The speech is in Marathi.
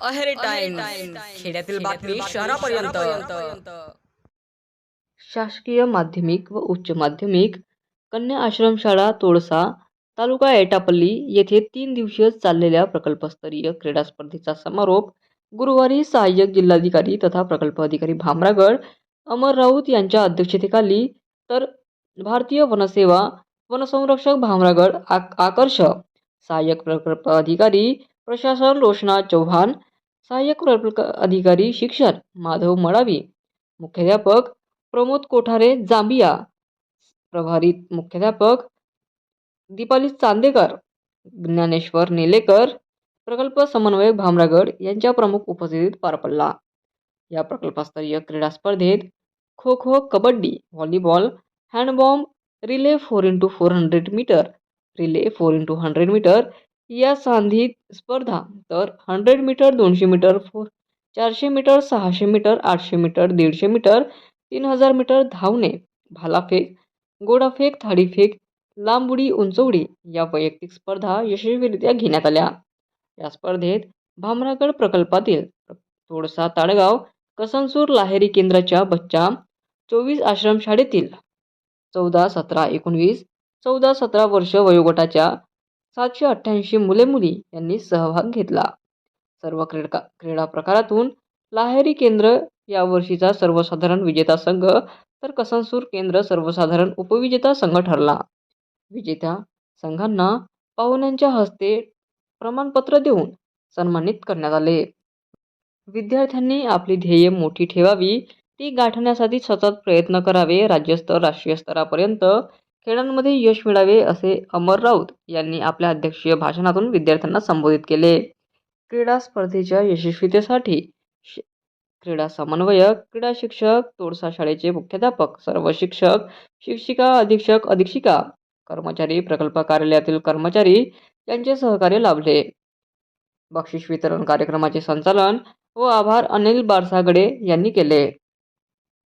अहेरी टाइम खेड्यातील बातमी शहरापर्यंत. शासकीय माध्यमिक व उच्च माध्यमिक कन्या आश्रमशाळा तोडसा तालुका एटापल्ली येथे तीन दिवसीय चाललेल्या प्रकल्पस्तरीय क्रीडा स्पर्धेचा समारोप गुरुवारी सहाय्यक जिल्हाधिकारी तथा प्रकल्प अधिकारी भामरागड अमर राऊत यांच्या अध्यक्षतेखाली तर भारतीय वनसेवा वनसंरक्षक भामरागड आक आकर्ष सहाय्यक प्रकल्प अधिकारी प्रशासन रोशना चव्हाण सहाय्यक प्रकल्प अधिकारी शिक्षण माधव मडावी मुख्याध्यापक प्रमोद कोठारे जांबिया प्रभारी मुख्याध्यापक दीपाली चांदेकर ज्ञानेश्वर नेलेकर प्रकल्प समन्वयक भामरागड यांच्या प्रमुख उपस्थितीत पार पडला. या प्रकल्पस्तरीय क्रीडा स्पर्धेत kho kho kabaddi volleyball हँडबॉम्ब relay four into four hundred metre relay four into hundred metre या सांधित स्पर्धा तर हंड्रेड मीटर दोनशे मीटर फोर चारशे मीटर सहाशे मीटर आठशे मीटर दीडशे मीटर तीन हजार मीटर धावणे भालाफेक गोडाफेक थाळीफेक लांब उडी उंच उडी या वैयक्तिक स्पर्धा यशस्वीरित्या घेण्यात आल्या. या स्पर्धेत भामरागड प्रकल्पातील तोडसा ताडगाव कसनसूर लाहेरी केंद्राच्या बच्चा चोवीस आश्रमशाळेतील चौदा सतरा एकोणवीस चौदा सतरा वर्ष वयोगटाच्या सातशे अठ्ठ्याऐंशी मुले मुली यांनी सहभाग घेतला. सर्व क्रीडा क्रीडा प्रकारातून लाहेरी केंद्र यावर्षीचा सर्वसाधारण विजेता संघ तर कसनसूर केंद्र सर्वसाधारण उपविजेता संघ ठरला. विजेत्या संघांना पाहुण्यांच्या हस्ते प्रमाणपत्र देऊन सन्मानित करण्यात आले. विद्यार्थ्यांनी आपली ध्येय मोठी ठेवावी ती गाठण्यासाठी सतत प्रयत्न करावे राज्यस्तर राष्ट्रीय स्तरापर्यंत खेळांमध्ये यश मिळावे असे अमर राऊत यांनी आपल्या अध्यक्षीय भाषणातून विद्यार्थ्यांना संबोधित केले. क्रीडा स्पर्धेच्या यशस्वीतेसाठी क्रीडा समन्वयक क्रीडा शिक्षक तोडसा शाळेचे मुख्याध्यापक सर्व शिक्षक शिक्षिका अधीक्षक अधीक्षिका कर्मचारी प्रकल्प कार्यालयातील कर्मचारी यांचे सहकार्य लाभले. बक्षीस वितरण कार्यक्रमाचे संचालन व आभार अनिल बारसागडे यांनी केले.